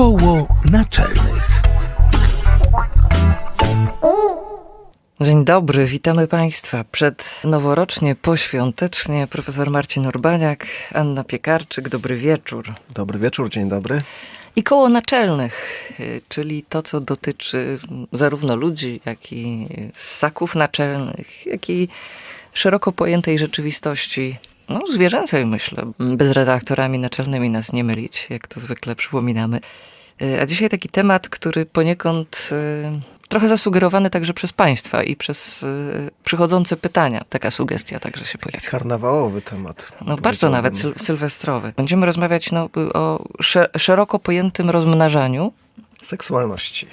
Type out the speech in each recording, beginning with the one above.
Koło naczelnych. Dzień dobry, witamy Państwa. Przed noworocznie, poświątecznie profesor Marcin Urbaniak, Anna Piekarczyk, dobry wieczór. Dobry wieczór, dzień dobry. I koło naczelnych, y, czyli to, co dotyczy zarówno ludzi, jak i ssaków naczelnych, jak i szeroko pojętej rzeczywistości, no zwierzęcej myślę, bez redaktorami naczelnymi nas nie mylić, jak to zwykle przypominamy. Y, A dzisiaj taki temat, który poniekąd y, trochę zasugerowany także przez Państwa i przez y, przychodzące pytania. Taka sugestia także się pojawia. Karnawałowy temat. No bardzo nawet syl sylwestrowy. Będziemy rozmawiać no, o sze szeroko pojętym rozmnażaniu, Seksualności.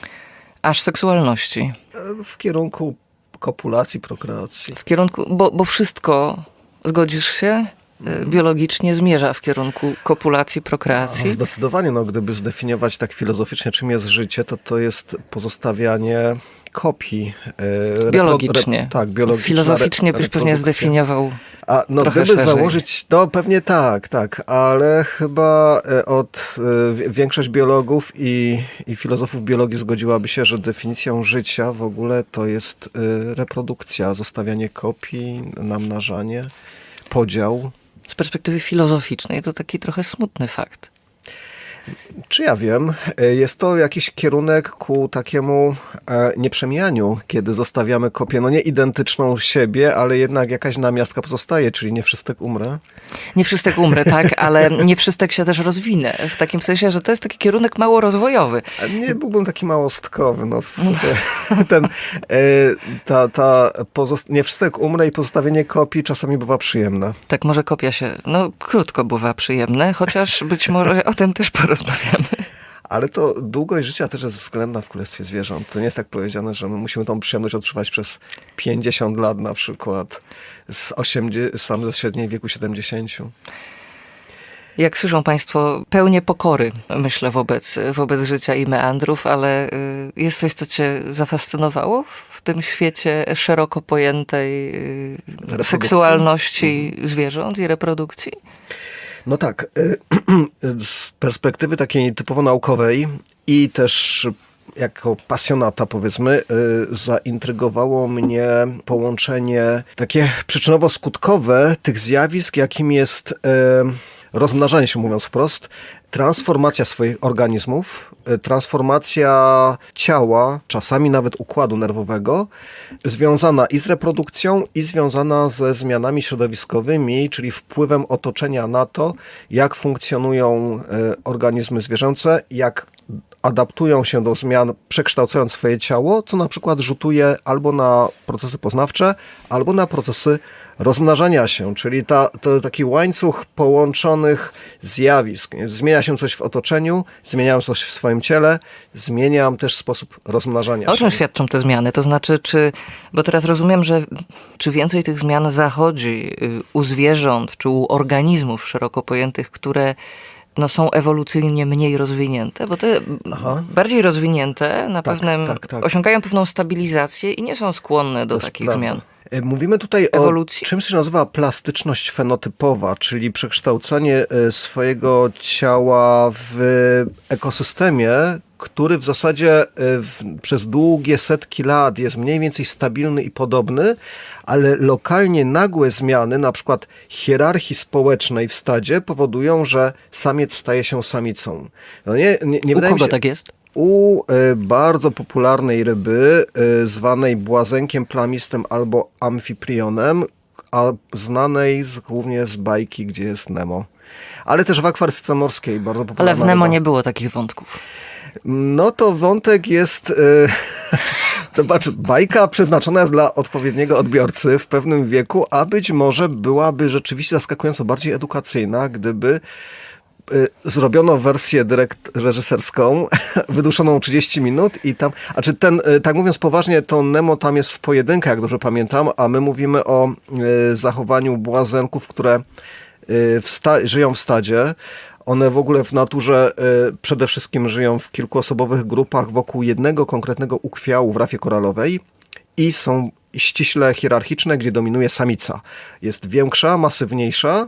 aż seksualności. E, W kierunku kopulacji, prokreacji. W kierunku, bo, bo wszystko, zgodzisz się, y, biologicznie zmierza w kierunku kopulacji, prokreacji. Zdecydowanie, no, gdyby zdefiniować tak filozoficznie, czym jest życie, to to jest pozostawianie kopii. repro- Biologicznie. Rep, tak, biologicznie. Filozoficznie byś pewnie zdefiniował. A no gdyby szerzej. założyć, no pewnie tak, tak, ale chyba e, od wi- większość biologów i, i filozofów biologii zgodziłaby się, że definicją życia w ogóle to jest e, reprodukcja, zostawianie kopii, namnażanie, podział. Z perspektywy filozoficznej to taki trochę smutny fakt. Czy ja wiem, e, jest to jakiś kierunek ku takiemu e, nieprzemijaniu, kiedy zostawiamy kopię, no nie identyczną siebie, ale jednak jakaś namiastka pozostaje, czyli nie wszystek umrę. Nie wszystek umrę, tak, ale nie wszystek się też rozwinę. W takim sensie, że to jest taki kierunek mało rozwojowy. Nie byłbym taki małostkowy. No, ten, e, ta, ta pozost- nie wszystek umrę i pozostawienie kopii czasami bywa przyjemne. Tak, może kopia się, no krótko bywa przyjemne, chociaż być może o tym też porozmawiamy. Ale to długość życia też jest względna w Królestwie Zwierząt. To nie jest tak powiedziane, że my musimy tą przyjemność odczuwać przez 50 lat na przykład, z 80, sam ze średniej wieku 70. Jak słyszą Państwo, pełnię pokory, myślę, wobec, wobec życia i meandrów, ale y, jest coś, co Cię zafascynowało w tym świecie szeroko pojętej y, seksualności zwierząt i reprodukcji? No tak, y, z perspektywy takiej typowo naukowej i też jako pasjonata powiedzmy, y, zaintrygowało mnie połączenie takie przyczynowo-skutkowe tych zjawisk, jakim jest y, rozmnażanie się, mówiąc wprost, transformacja swoich organizmów, y, transformacja ciała, czasami nawet układu nerwowego, związana i z reprodukcją, i związana ze zmianami środowiskowymi, czyli wpływem otoczenia na to, jak funkcjonują y, organizmy zwierzęce, jak adaptują się do zmian, przekształcając swoje ciało, co na przykład rzutuje albo na procesy poznawcze, albo na procesy rozmnażania się, czyli ta, to taki łańcuch połączonych zjawisk. Zmienia się coś w otoczeniu, zmieniam coś w swoim ciele, zmieniam też sposób rozmnażania O się. czym świadczą te zmiany? To znaczy, czy, bo teraz rozumiem, że czy więcej tych zmian zachodzi y, u zwierząt, czy u organizmów szeroko pojętych, które no, są ewolucyjnie mniej rozwinięte, bo te Aha. bardziej rozwinięte na Tak, pewnym, tak, tak. osiągają pewną stabilizację i nie są skłonne do To takich prawda. zmian. E, Mówimy tutaj Ewolucji? o czymś, co się nazywa plastyczność fenotypowa, czyli przekształcenie e, swojego ciała w ekosystemie, który w zasadzie e, w, przez długie setki lat jest mniej więcej stabilny i podobny, ale lokalnie nagłe zmiany, na przykład hierarchii społecznej w stadzie, powodują, że samiec staje się samicą. No nie, nie, nie U kogo się, tak jest? U e, bardzo popularnej ryby, e, zwanej błazenkiem plamistym albo amfiprionem, a znanej z, głównie z bajki, gdzie jest Nemo. Ale też w akwarystyce morskiej, bardzo Ale popularna w Nemo ryba. nie było takich wątków. No to wątek jest... E, Zobacz, bajka przeznaczona jest dla odpowiedniego odbiorcy w pewnym wieku, a być może byłaby rzeczywiście zaskakująco bardziej edukacyjna, gdyby zrobiono wersję dyrekt reżyserską, wyduszoną 30 minut i tam, a czy ten, y, tak mówiąc poważnie, to Nemo tam jest w pojedynkę, jak dobrze pamiętam, a my mówimy o y, zachowaniu błazenków, które y, w żyją w stadzie. One w ogóle w naturze y, przede wszystkim żyją w kilkuosobowych grupach wokół jednego konkretnego ukwiału w rafie koralowej i są ściśle hierarchiczne, gdzie dominuje samica. Jest większa, masywniejsza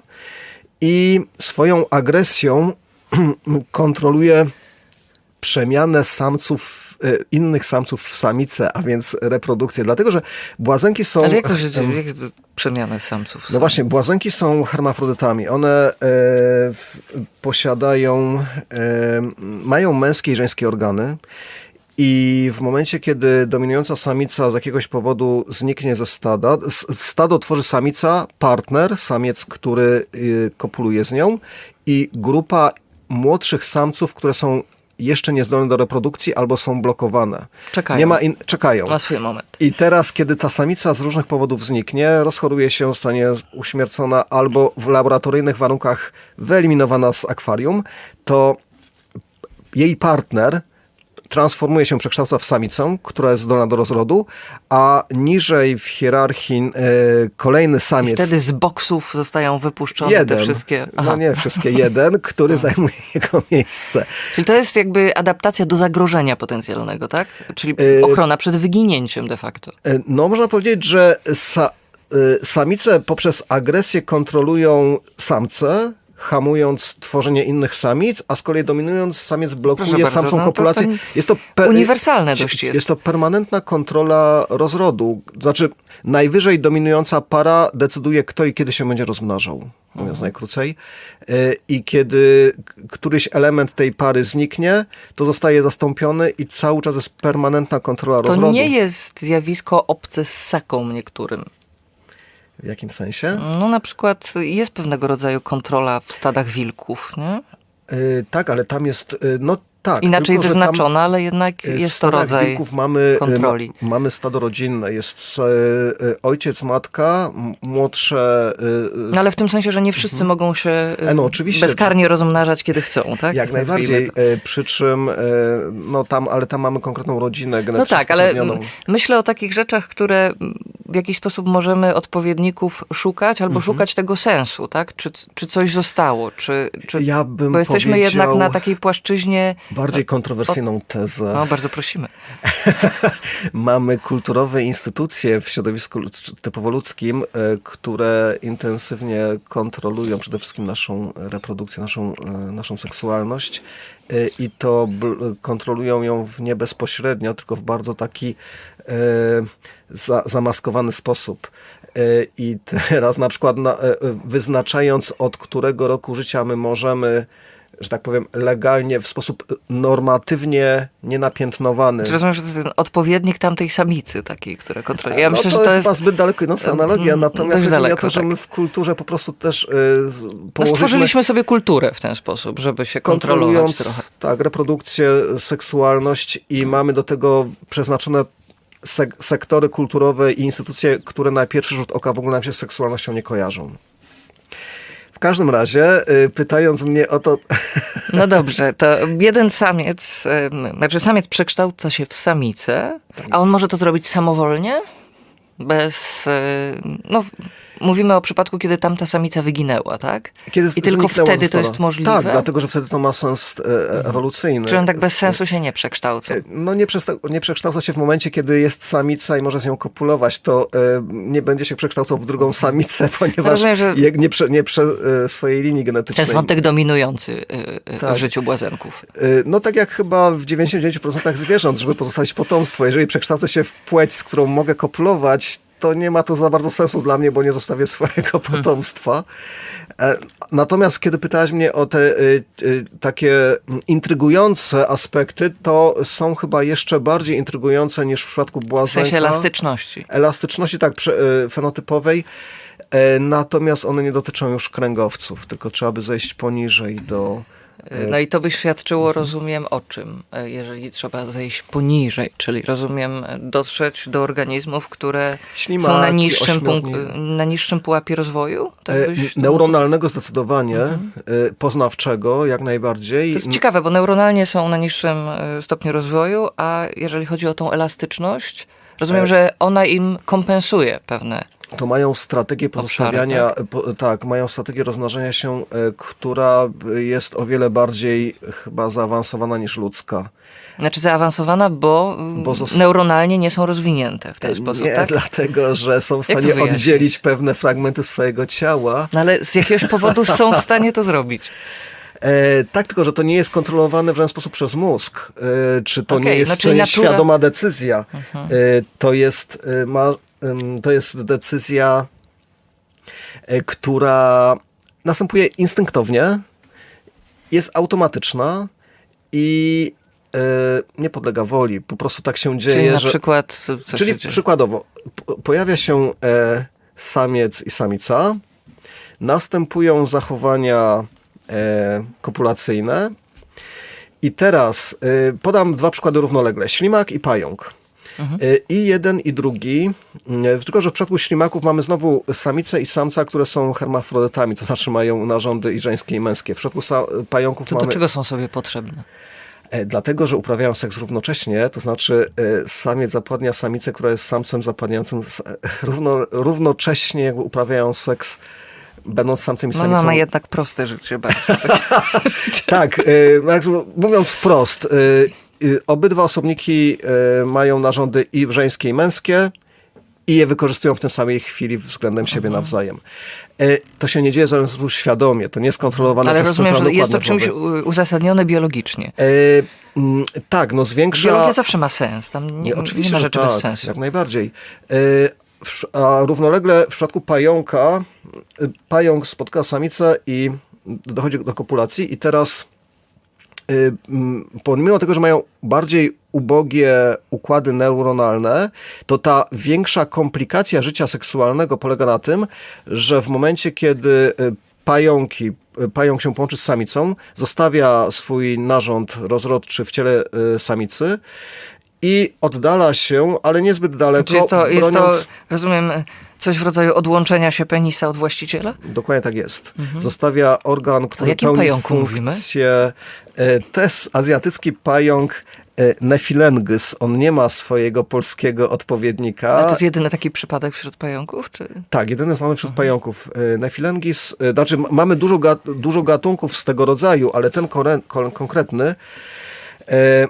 i swoją agresją kontroluje przemianę samców, e, innych samców w samice, a więc reprodukcję. Dlatego, że błazenki są... Ale jak to się dzieje? Jak to przemiany samców? No właśnie, błazenki są hermafrodytami. One e, w, posiadają, e, mają męskie i żeńskie organy. I w momencie, kiedy dominująca samica z jakiegoś powodu zniknie ze stada, stado tworzy samica, partner, samiec, który y, kopuluje z nią i grupa młodszych samców, które są jeszcze niezdolne do reprodukcji albo są blokowane. Czekają. Nie ma in- czekają. Na swój moment. I teraz, kiedy ta samica z różnych powodów zniknie, rozchoruje się, zostanie uśmiercona albo w laboratoryjnych warunkach wyeliminowana z akwarium, to jej partner transformuje się, przekształca w samicę, która jest zdolna do rozrodu, a niżej w hierarchii e, kolejny I samiec, wtedy z boksów zostają wypuszczone jeden, te wszystkie... Aha. no nie wszystkie, jeden, który zajmuje jego miejsce. Czyli to jest jakby adaptacja do zagrożenia potencjalnego, tak? Czyli Y- ochrona przed wyginięciem de facto. E, No, można powiedzieć, że sa, y, samice poprzez agresję kontrolują samce, hamując tworzenie innych samic, a z kolei dominując samiec blokuje Proszę samcą no to- kopulację. to jest to uniwersalne dość jest. Jest to permanentna kontrola rozrodu. Znaczy, najwyżej dominująca para decyduje, kto i kiedy się będzie rozmnażał, mówiąc najkrócej. Y, I kiedy któryś element tej pary zniknie, to zostaje zastąpiony i cały czas jest permanentna kontrola To rozrodu. nie jest zjawisko obce z saką niektórym. W jakim sensie? No na przykład jest pewnego rodzaju kontrola w stadach wilków, nie? Y, tak, ale tam jest, y, no tak. Inaczej tylko, wyznaczona, ale jednak jest to rodzaj wilków mamy, y, kontroli. Ma, mamy stado rodzinne. Jest y, y, ojciec, matka, młodsze... No ale w tym sensie, że nie wszyscy mogą się E, no, oczywiście. bezkarnie rozmnażać, kiedy chcą, tak? Jak najbardziej, przy czym, no tam, ale tam mamy konkretną rodzinę No genetycznie tak, ale myślę o takich rzeczach, które w jakiś sposób możemy odpowiedników szukać albo Mhm. szukać tego sensu, tak? Czy, czy coś zostało, czy, czy Ja bym bo jesteśmy jednak na takiej płaszczyźnie, Bardziej kontrowersyjną tezę. no bardzo prosimy. Mamy kulturowe instytucje w środowisku typowo ludzkim, e, które intensywnie kontrolują przede wszystkim naszą reprodukcję, naszą, e, naszą seksualność e, i to kontrolują ją w nie bezpośrednio, tylko w bardzo taki za, zamaskowany sposób. I teraz na przykład na, wyznaczając od którego roku życia my możemy że tak powiem, legalnie, w sposób normatywnie nienapiętnowany. Czy rozumiem, że to jest ten odpowiednik tamtej samicy takiej, która kontroluje? Ja no myślę, to że to chyba jest... zbyt daleko idąca analogia, Mm, natomiast chodzi daleko, to, że tak. my w kulturze po prostu też y, z- No, położyliśmy, stworzyliśmy sobie kulturę w ten sposób, żeby się kontrolować trochę. tak, reprodukcję, seksualność i mamy do tego przeznaczone sek- sektory kulturowe i instytucje, które na pierwszy rzut oka w ogóle nam się z seksualnością nie kojarzą. W każdym razie, y, pytając mnie o to, No dobrze, to jeden samiec, znaczy samiec przekształca się w samicę, a on może to zrobić samowolnie? Bez, e, no mówimy o przypadku, kiedy tamta samica wyginęła, tak? kiedy I tylko wtedy to jest możliwe? Tak, dlatego, że wtedy to ma sens e, ewolucyjny. Czy on tak bez sensu się nie przekształca? No nie, nie przekształca się w momencie, kiedy jest samica i może z nią kopulować, to e, nie będzie się przekształcał w drugą samicę, ponieważ rozumiem, że- nie, prze, nie prze e, swojej linii To genetycznej. jest wątek dominujący e, e, Tak. w życiu błazenków. E, No tak jak chyba w 99% zwierząt, żeby pozostawić potomstwo. Jeżeli przekształcę się w płeć, z którą mogę kopulować, to nie ma to za bardzo sensu dla mnie, bo nie zostawię swojego potomstwa. E, Natomiast kiedy pytałaś mnie o te y, y, takie intrygujące aspekty, to są chyba jeszcze bardziej intrygujące niż w przypadku W błazenka. sensie elastyczności. Elastyczności, tak, fenotypowej. E, Natomiast one nie dotyczą już kręgowców, tylko trzeba by zejść poniżej do... E, No i to by świadczyło, rozumiem, o czym, e, jeżeli trzeba zejść poniżej, czyli rozumiem, e, dotrzeć do organizmów, które Ślimaki, są na niższym, ośmiorni- punk- na niższym pułapie rozwoju? Tak byś to- Neuronalnego zdecydowanie, e, poznawczego jak najbardziej. To jest ciekawe, bo neuronalnie są na niższym stopniu rozwoju, a jeżeli chodzi o tą elastyczność, rozumiem, że ona im kompensuje pewne. To mają strategię pozostawiania, Obszary, po, tak, mają strategię rozmnażania się, e, która jest o wiele bardziej chyba zaawansowana niż ludzka. Znaczy zaawansowana, bo, mm, Bo zos- neuronalnie nie są rozwinięte w ten sposób, Nie, tak? dlatego, że są w stanie oddzielić pewne fragmenty swojego ciała. No ale z jakiegoś powodu są w stanie to zrobić. E, tak, tylko że to nie jest kontrolowane w żaden sposób przez mózg. E, czy to Okej, nie jest, no to jest natura- Mhm. świadoma decyzja. E, to, jest, e, ma, to jest decyzja, e, która następuje instynktownie, jest automatyczna i e, nie podlega woli. Po prostu tak się dzieje, Czyli na że... przykład, Czyli przykładowo, pojawia się e, samiec i samica, następują zachowania kopulacyjne i teraz podam dwa przykłady równolegle. Ślimak i pająk. Mhm. E, I jeden i drugi, e, tylko że w przypadku ślimaków mamy znowu samicę i samca, które są hermafrodytami, to znaczy mają narządy i żeńskie i męskie. W przypadku pająków To mamy... do czego są sobie potrzebne? E, Dlatego, że uprawiają seks równocześnie, to znaczy samiec zapładnia samicę, która jest samcem zapładniającym równo, równocześnie jakby uprawiają seks będąc samcem i Mama samicą. ma jednak proste życie bardzo. Tak, jakby mówiąc wprost, obydwa osobniki e, mają narządy i żeńskie i męskie i je wykorzystują w tej samej chwili względem siebie Mhm. nawzajem. E, To się nie dzieje w sposób świadomie, to nie jest kontrolowane Ale przez rozumiem, że jest to czymś uzasadnione biologicznie. E, Tak, no zwiększa... Biologia zawsze ma sens. Tam nie, nie ma rzeczy tak, bez sensu. Jak najbardziej. E, A równolegle w przypadku pająka, y, pająk spotka samicę i dochodzi do kopulacji i teraz y, pomimo tego, że mają bardziej ubogie układy neuronalne, to ta większa komplikacja życia seksualnego polega na tym, że w momencie, kiedy y, pająki, y, pająk się połączy z samicą, zostawia swój narząd rozrodczy w ciele y, samicy i oddala się, ale niezbyt daleko, Czy jest to, jest to, broniąc... rozumiem, coś w rodzaju odłączenia się penisa od właściciela? Dokładnie tak jest. Zostawia organ, który jakim pełni pająku mówimy? funkcję. e, To jest azjatycki pająk e, Nephilengys. On nie ma swojego polskiego odpowiednika. Ale to jest jedyny taki przypadek wśród pająków? Czy... Tak, jedyny znany wśród pająków. E, Nephilengis, e, znaczy mamy dużo, dużo gatunków z tego rodzaju, ale ten konkretny e, e,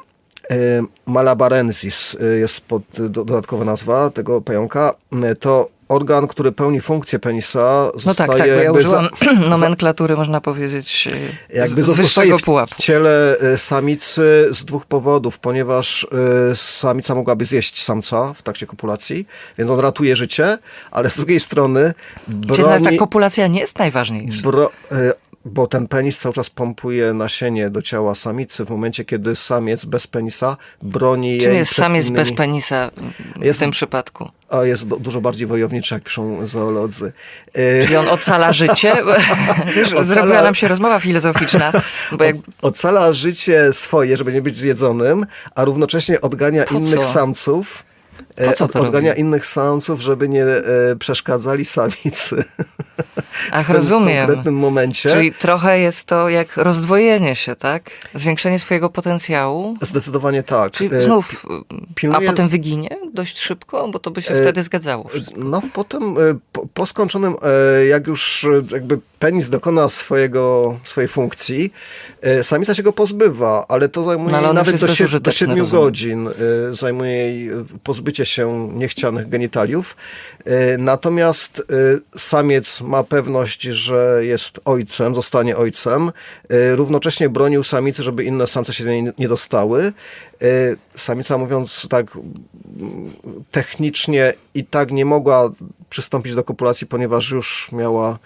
Malabarensis e, jest pod, do, dodatkowa nazwa tego pająka. E, To organ, który pełni funkcję penisa, No tak, tak, bo ja użyłam za- nomenklatury, można powiedzieć, e, jakby z, z wyższego w pułapu. ciele e, samicy z dwóch powodów, ponieważ samica mogłaby zjeść samca w trakcie kopulacji, więc on ratuje życie, ale z drugiej strony Czyli nawet ta broni, kopulacja nie jest najważniejsza. bro, bo ten penis cały czas pompuje nasienie do ciała samicy w momencie, kiedy samiec bez penisa broni Czym jej jest przed samiec innymi, bez penisa w Jest- tym przypadku? a jest du- dużo bardziej wojowniczy, jak piszą zoolodzy. E, Czyli on ocala życie? Wiesz, Ocala- Zrobiła nam się rozmowa filozoficzna, bo jak ocala życie swoje, żeby nie być zjedzonym, a równocześnie odgania innych samców. Po e, co to odgania robi? innych samców, żeby nie e, przeszkadzali samicy Ach, w tym rozumiem. konkretnym momencie. Czyli trochę jest to jak rozdwojenie się, tak? Zwiększenie swojego potencjału. Zdecydowanie tak. Czyli E, znów, pilnuje- a potem wyginie dość szybko, bo to by się wtedy zgadzało. wszystko. No potem, po, po skończonym, jak już jakby penis dokona swojego, swojej funkcji, samica się go pozbywa, ale to zajmuje No, ale nawet do, do bezużyteczny, 7 rozumiem. godzin. Zajmuje jej pozbycie się niechcianych genitaliów. E, Natomiast e, samiec ma pewność, że jest ojcem, zostanie ojcem. E, Równocześnie bronił samicy, żeby inne samce się nie, dostały. Samica mówiąc tak technicznie i tak nie mogła przystąpić do kopulacji, ponieważ już miała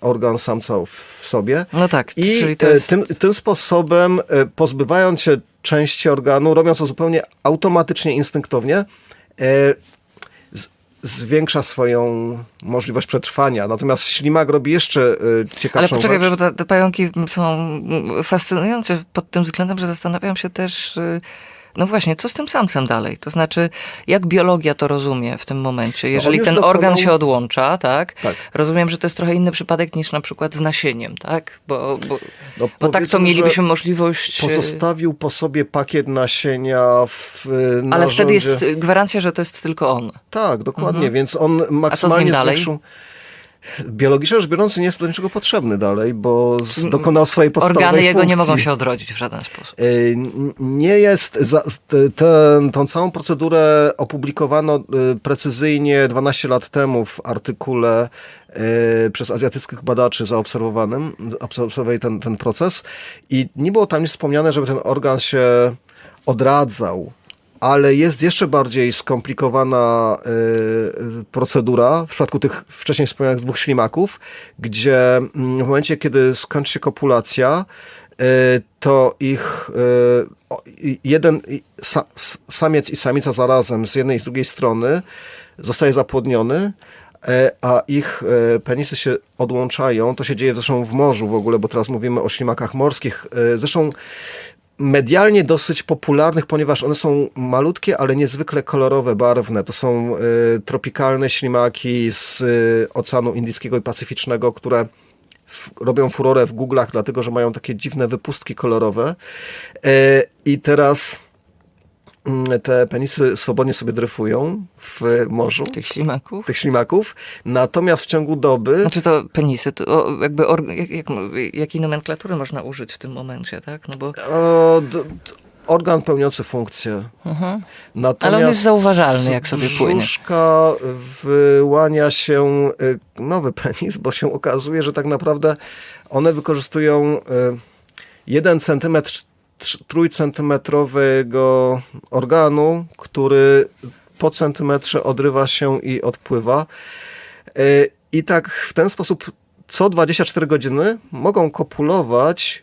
organ samca w sobie. No tak, I jest... tym, tym sposobem, pozbywając się części organu, robiąc to zupełnie automatycznie, instynktownie, e, zwiększa swoją możliwość przetrwania. Natomiast ślimak robi jeszcze e, Ale ciekawszą poczekaj, rzecz. bo te, te pająki są fascynujące pod tym względem, że zastanawiam się też, y, no właśnie, co z tym samcem dalej? To znaczy, jak biologia to rozumie w tym momencie? Jeżeli już ten dokonał- organ się odłącza, tak? Tak. Rozumiem, że to jest trochę inny przypadek niż na przykład z nasieniem, tak? Bo, bo, No, bo tak to mielibyśmy możliwość... y, Pozostawił po sobie pakiet nasienia w e, Ale wtedy jest narządzie. gwarancja, że to jest tylko on. Tak, dokładnie, Mhm. więc on A co z nim maksymalnie dalej? zwiększył... Biologicznie rzecz biorąc nie jest do niczego potrzebny dalej, bo dokonał swojej podstawowej Organy jego nie mogą się odrodzić w żaden sposób. N- Nie jest. Za, t- tę- tą całą procedurę opublikowano y, precyzyjnie 12 lat temu w artykule e, przez azjatyckich badaczy zaobserwowanym, zaobserwowali ten, ten proces i nie było tam nic wspomniane, żeby ten organ się odradzał, ale jest jeszcze bardziej skomplikowana y, procedura w przypadku tych wcześniej wspomnianych dwóch ślimaków, gdzie mm, w momencie, kiedy skończy się kopulacja, y, to ich y, jeden samiec i samica zarazem z jednej i z drugiej strony zostaje zapłodniony, e, a ich penisy się odłączają. To się dzieje zresztą w morzu w ogóle, bo teraz mówimy o ślimakach morskich. Zresztą medialnie dosyć popularnych, ponieważ one są malutkie, ale niezwykle kolorowe, barwne. To są y, tropikalne ślimaki z y, Oceanu Indyjskiego i Pacyficznego, które f- robią furorę w Google'ach, dlatego że mają takie dziwne wypustki kolorowe. E, I teraz te penisy swobodnie sobie dryfują w morzu Tych ślimaków. tych ślimaków, natomiast w ciągu doby Znaczy to penisy, to jakby or, jak, jak, jakiej nomenklatury można użyć w tym momencie, tak? No bo, o, d, d, organ pełniący funkcję. mhm. Natomiast Ale on jest zauważalny, z jak sobie płynie. brzuszka wyłania się y, nowy penis, bo się okazuje, że tak naprawdę one wykorzystują y, jeden centymetr trójcentymetrowego organu, który po centymetrze odrywa się i odpływa. Y, I tak w ten sposób co 24 godziny mogą kopulować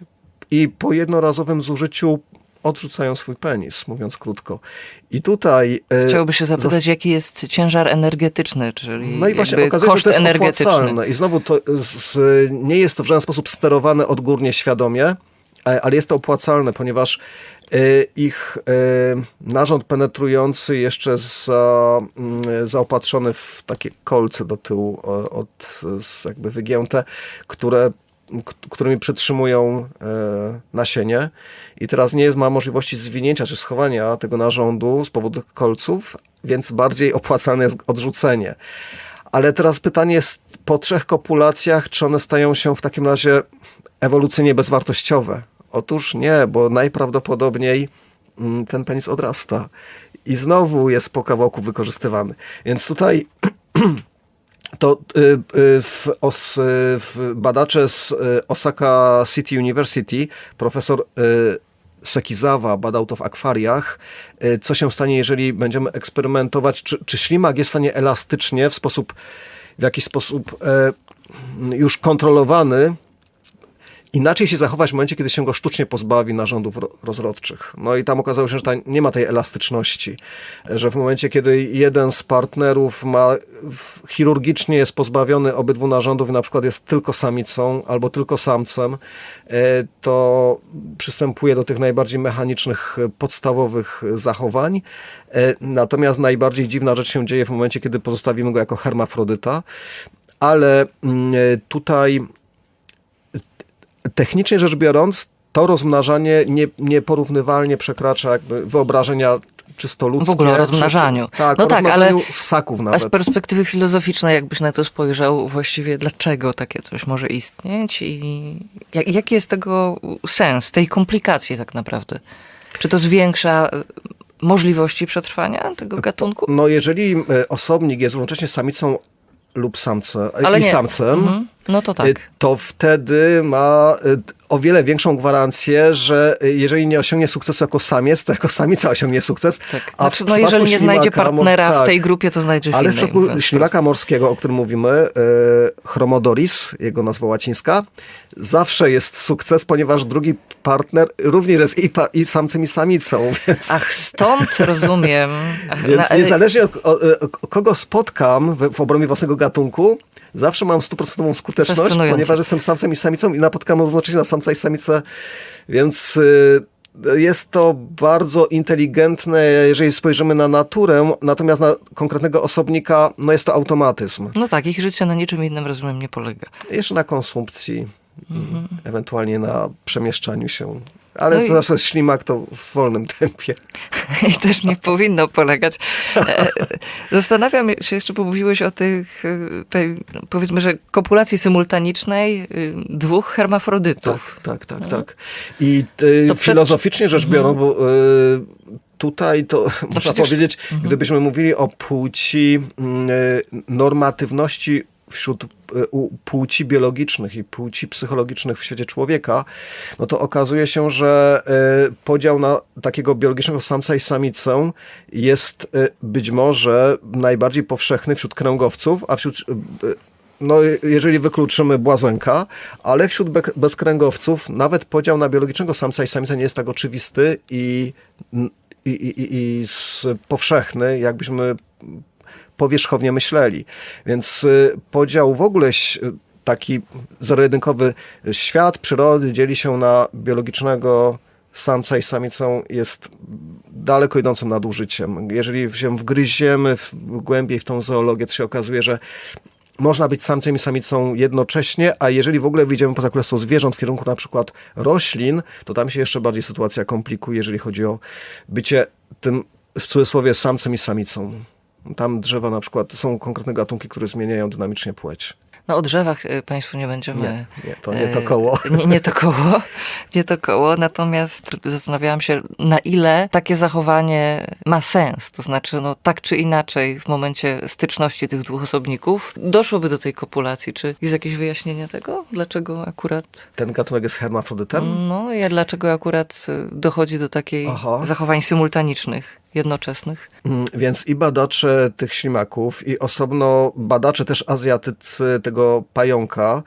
i po jednorazowym zużyciu odrzucają swój penis, mówiąc krótko. I tutaj... y, Chciałoby się zapytać, jaki jest ciężar energetyczny, czyli no i właśnie okazuje się, że to jest energetyczny. opłacalne. I znowu to z, z, nie jest to w żaden sposób sterowane odgórnie, świadomie, e, ale jest to opłacalne, ponieważ e, ich e, narząd penetrujący jeszcze za, mm, zaopatrzony w takie kolce do tyłu od, jakby wygięte, które którymi przytrzymują e, nasienie i teraz nie jest, ma możliwości zwinięcia czy schowania tego narządu z powodu kolców, więc bardziej opłacalne jest odrzucenie. Ale teraz pytanie jest, po trzech kopulacjach, czy one stają się w takim razie ewolucyjnie bezwartościowe? Otóż nie, bo najprawdopodobniej mm, ten penis odrasta i znowu jest po kawałku wykorzystywany. Więc tutaj to y, y, w, os, y, w badacze z Osaka City University, profesor Sekizawa badał to w akwariach, co się stanie, jeżeli będziemy eksperymentować, czy, czy ślimak jest w stanie elastycznie, w sposób, w jakiś sposób e, już kontrolowany, inaczej się zachować w momencie, kiedy się go sztucznie pozbawi narządów ro- rozrodczych. No i tam okazało się, że nie ma tej elastyczności, że w momencie, kiedy jeden z partnerów ma chirurgicznie jest pozbawiony obydwu narządów i na przykład jest tylko samicą albo tylko samcem, e, to przystępuje do tych najbardziej mechanicznych, e, podstawowych zachowań. E, Natomiast najbardziej dziwna rzecz się dzieje w momencie, kiedy pozostawimy go jako hermafrodyta, ale mm, tutaj technicznie rzecz biorąc, to rozmnażanie nie, nieporównywalnie przekracza jakby wyobrażenia czysto ludzkie. W ogóle o czy- rozmnażaniu. Czy, tak, No tak, rozmnażaniu ssaków A nawet. z perspektywy filozoficznej, jakbyś na to spojrzał, właściwie dlaczego takie coś może istnieć i jak, jaki jest tego sens, tej komplikacji tak naprawdę? Czy to zwiększa e, możliwości przetrwania tego gatunku? No jeżeli e, osobnik jest równocześnie samicą lub samcem, Ale i nie. samcem, Mhm. No to y, tak. to wtedy ma y, o wiele większą gwarancję, że y, jeżeli nie osiągnie sukcesu jako samiec, to jako samica osiągnie sukces. tak. A w Znaczy, no jeżeli nie znajdzie partnera w tak. tej grupie, to znajdzie się Ale w przypadku ślimaka morskiego, o którym mówimy, e, Chromodoris, jego nazwa łacińska, zawsze jest sukces, ponieważ drugi partner również jest i, pa, i samcem, i samicą. Więc, Ach, stąd rozumiem. Ach, więc na- niezależnie od o, o, kogo spotkam w, w obrębie własnego gatunku, zawsze mam stuprocentową skuteczność, ponieważ jestem samcem i samicą i napotkam równocześnie na samca i samicę, więc... y, jest to bardzo inteligentne, jeżeli spojrzymy na naturę, natomiast na konkretnego osobnika, no jest to automatyzm. No tak, ich życie na niczym innym, rozumiem, nie polega. Jeszcze na konsumpcji, ewentualnie na przemieszczaniu się. Ale No no i... ślimak to w wolnym tempie. I też nie powinno polegać. E, Zastanawiam się jeszcze, bo mówiłeś o tych, e, tej, powiedzmy, że kopulacji symultanicznej y, dwóch hermafrodytów. Tak, tak, tak. tak. I y, To przed- filozoficznie rzecz biorąc, bo y, tutaj to można przecież- powiedzieć, gdybyśmy mówili o płci mm, normatywności wśród y, płci biologicznych i płci psychologicznych w świecie człowieka, no to okazuje się, że y, podział na takiego biologicznego samca i samicę jest y, być może najbardziej powszechny wśród kręgowców, a wśród no, jeżeli wykluczymy błazenka, ale wśród be- bezkręgowców nawet podział na biologicznego samca i samicę nie jest tak oczywisty i, i, i, i, powszechny, jakbyśmy powierzchownie myśleli. Więc y, podział w ogóle taki zero-jedynkowy świat przyrody dzieli się na biologicznego samca i samicę jest daleko idącym nadużyciem. Jeżeli się wgryziemy w, głębiej w tą zoologię, to się okazuje, że można być samcem i samicą jednocześnie, a jeżeli w ogóle wyjdziemy poza królestwo zwierząt w kierunku na przykład roślin, to tam się jeszcze bardziej sytuacja komplikuje, jeżeli chodzi o bycie tym w cudzysłowie samcem i samicą. Tam drzewa na przykład, są konkretne gatunki, które zmieniają dynamicznie płeć. No o drzewach y, Państwu nie będziemy... Nie, nie, to nie to e, koło. Nie, nie to koło, nie to koło, natomiast zastanawiałam się, na ile takie zachowanie ma sens. To znaczy, no tak czy inaczej, w momencie styczności tych dwóch osobników doszłoby do tej kopulacji. Czy jest jakieś wyjaśnienie tego? Dlaczego akurat... Ten gatunek jest hermafrodytem. No, ja dlaczego akurat y, dochodzi do takiej Aha. zachowań symultanicznych, jednoczesnych? Mm, Więc i badacze tych ślimaków, i osobno badacze też azjatycy tego pająka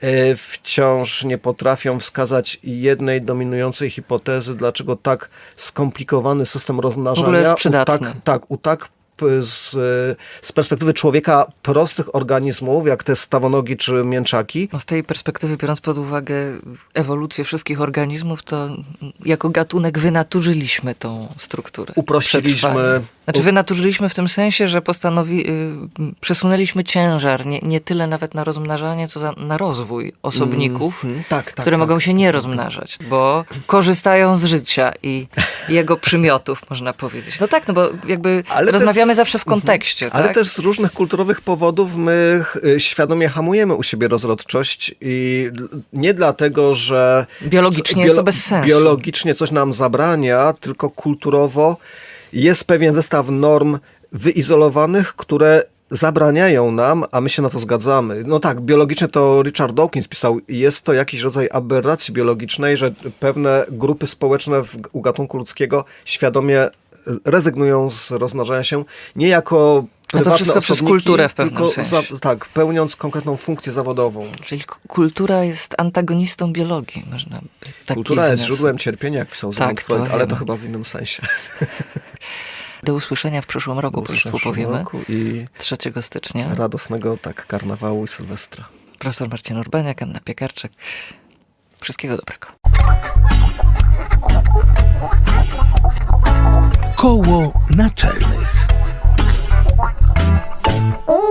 e, wciąż nie potrafią wskazać jednej dominującej hipotezy, dlaczego tak skomplikowany system rozmnażania u tak, tak, u tak z, z perspektywy człowieka prostych organizmów, jak te stawonogi czy mięczaki, No z tej perspektywy, biorąc pod uwagę ewolucję wszystkich organizmów, to jako gatunek wynaturzyliśmy tą strukturę. Uprościliśmy-. Znaczy wynaturzyliśmy w tym sensie, że postanowi, y, przesunęliśmy ciężar nie, nie tyle nawet na rozmnażanie, co za, na rozwój osobników, Mhm. tak, tak, które tak. mogą się nie rozmnażać, bo korzystają z życia i jego przymiotów, można powiedzieć. No tak, no bo jakby Ale też- rozmawiamy zawsze w kontekście, Ale tak? też z różnych kulturowych powodów my y, świadomie hamujemy u siebie rozrodczość i nie dlatego, że Biologicznie jest to bez sensu. biologicznie coś nam zabrania, tylko kulturowo jest pewien zestaw norm wyizolowanych, które zabraniają nam, a my się na to zgadzamy. No tak, biologicznie to Richard Dawkins pisał, jest to jakiś rodzaj aberracji biologicznej, że pewne grupy społeczne w, u gatunku ludzkiego świadomie rezygnują z rozmnażania się, nie jako prywatne wszystko przez kulturę w pewnym tylko sensie. tak, pełniąc konkretną funkcję zawodową. Czyli kultura jest antagonistą biologii, można by taki Kultura jest wniosek. źródłem cierpienia, jak pisał Tak, Zygmunt to Freud, ale to chyba w innym sensie. Do usłyszenia w przyszłym roku Państwu W przyszłym powiemy. roku I 3 stycznia. radosnego tak karnawału i Sylwestra. Profesor Marcin Urbaniak, Anna Piekarczyk. Wszystkiego dobrego. Koło naczelnych. Um